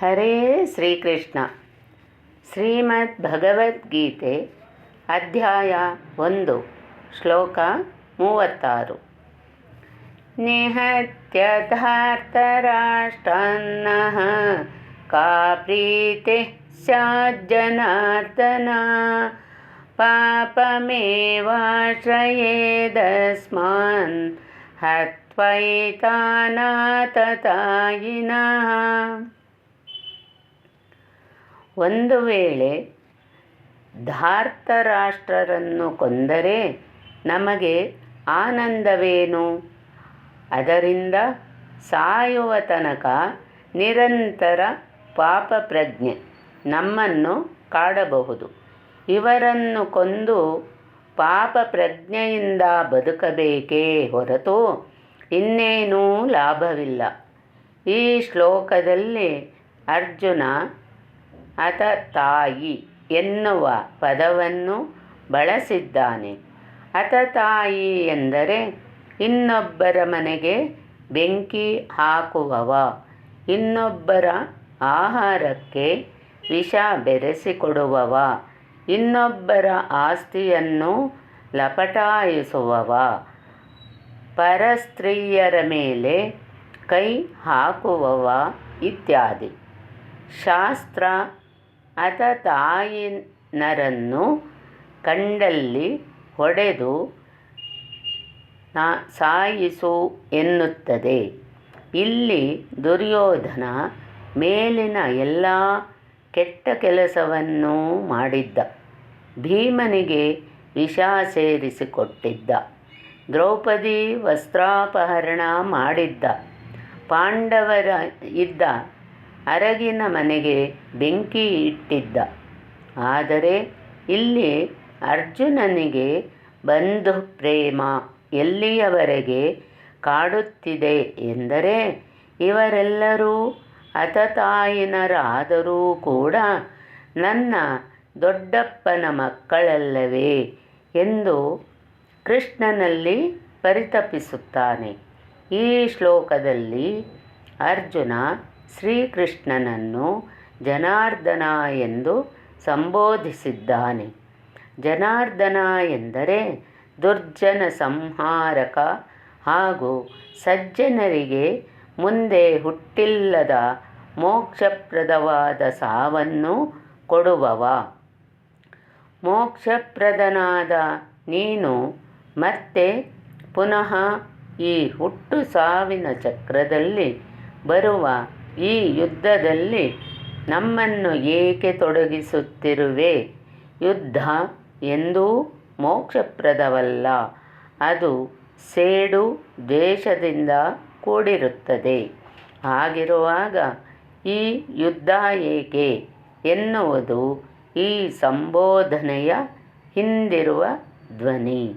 ಹರೇ ಶ್ರೀಕೃಷ್ಣ ಶ್ರೀಮದ್ ಭಗವದ್ಗೀತೆ ಅಧ್ಯಾಯ ಒಂದು ಶ್ಲೋಕ ಮೂವತ್ತಾರು ನಿಹತ್ಯ ಧಾರ್ತರಾಷ್ಟ್ರನ್ನಃ ಕಾ ಪ್ರೀತಿ ಸ್ಯಾಜ್ಜನಾರ್ದನ ಪಾಪಮೇವಾಶ್ರಯೇದಸ್ಮಾನ್ ಹತ್ವೈತಾನಾತತಾಯಿನಃ ಒಂದು ವೇಳೆ ಧಾರ್ತರಾಷ್ಟ್ರರನ್ನು ಕೊಂದರೆ ನಮಗೆ ಆನಂದವೇನು? ಅದರಿಂದ ಸಾಯುವ ತನಕ ನಿರಂತರ ಪಾಪ ಪ್ರಜ್ಞೆ ನಮ್ಮನ್ನು ಕಾಡಬಹುದು. ಇವರನ್ನು ಕೊಂದು ಪಾಪ ಪ್ರಜ್ಞೆಯಿಂದ ಬದುಕಬೇಕೇ ಹೊರತು ಇನ್ನೇನೂ ಲಾಭವಿಲ್ಲ. ಈ ಶ್ಲೋಕದಲ್ಲಿ ಅರ್ಜುನ ಅತ ತಾಯಿ ಎನ್ನುವ ಪದವನ್ನು ಬಳಸಿದ್ದಾನೆ. ಅತ ತಾಯಿ ಎಂದರೆ ಇನ್ನೊಬ್ಬರ ಮನೆಗೆ ಬೆಂಕಿ ಹಾಕುವವ. ಇನ್ನೊಬ್ಬರ ಆಹಾರಕ್ಕೆ ವಿಷ ಬೆರೆಸಿಕೊಡುವವ. ಇನ್ನೊಬ್ಬರ ಆಸ್ತಿಯನ್ನು ಲಪಟಾಯಿಸುವವ. ಪರಸ್ತ್ರೀಯರ ಮೇಲೆ ಕೈ ಹಾಕುವವ ಇತ್ಯಾದಿ. ಶಾಸ್ತ್ರ ಅತ ತಾಯಿನರನ್ನು ಕಂಡಲ್ಲಿ ಹೊಡೆದು ಸಾಯಿಸು ಎನ್ನುತ್ತದೆ. ಇಲ್ಲಿ ದುರ್ಯೋಧನ ಮೇಲಿನ ಎಲ್ಲ ಕೆಟ್ಟ ಕೆಲಸವನ್ನೂ ಮಾಡಿದ್ದ. ಭೀಮನಿಗೆ ವಿಷ ಸೇರಿಸಿಕೊಟ್ಟಿದ್ದ. ದ್ರೌಪದಿ ವಸ್ತ್ರಾಪಹರಣ ಮಾಡಿದ್ದ. ಪಾಂಡವರ ಇದ್ದ ಅರಗಿನ ಮನೆಗೆ ಬೆಂಕಿ ಇಟ್ಟಿದ್ದ. ಆದರೆ ಇಲ್ಲಿ ಅರ್ಜುನನಿಗೆ ಬಂಧು ಪ್ರೇಮ ಎಲ್ಲಿಯವರೆಗೆ ಕಾಡುತ್ತಿದೆ ಎಂದರೆ ಇವರೆಲ್ಲರೂ ಅತತಾಯಿನರಾದರೂ ಕೂಡ ನನ್ನ ದೊಡ್ಡಪ್ಪನ ಮಕ್ಕಳಲ್ಲವೇ ಎಂದು ಕೃಷ್ಣನಲ್ಲಿ ಪರಿತಪಿಸುತ್ತಾನೆ. ಈ ಶ್ಲೋಕದಲ್ಲಿ ಅರ್ಜುನ ಶ್ರೀಕೃಷ್ಣನನ್ನು ಜನಾರ್ದನ ಎಂದು ಸಂಬೋಧಿಸಿದ್ದಾನೆ. ಜನಾರ್ದನ ಎಂದರೆ ದುರ್ಜನ ಸಂಹಾರಕ ಹಾಗೂ ಸಜ್ಜನರಿಗೆ ಮುಂದೆ ಹುಟ್ಟಿಲ್ಲದ ಮೋಕ್ಷಪ್ರದವಾದ ಸಾವನ್ನು ಕೊಡುವವ. ಮೋಕ್ಷಪ್ರದನಾದ ನೀನು ಮತ್ತೆ ಪುನಃ ಈ ಹುಟ್ಟು ಸಾವಿನ ಚಕ್ರದಲ್ಲಿ ಬರುವ ಈ ಯುದ್ಧದಲ್ಲಿ ನಮ್ಮನ್ನು ಏಕೆ ತೊಡಗಿಸುತ್ತಿರುವೆ? ಯುದ್ಧ ಎಂದೂ ಮೋಕ್ಷಪ್ರದವಲ್ಲ. ಅದು ಸೇಡು ದ್ವೇಷದಿಂದ ಕೂಡಿರುತ್ತದೆ. ಹಾಗಿರುವಾಗ ಈ ಯುದ್ಧ ಏಕೆ ಎನ್ನುವುದು ಈ ಸಂಬೋಧನೆಯ ಹಿಂದಿರುವ ಧ್ವನಿ.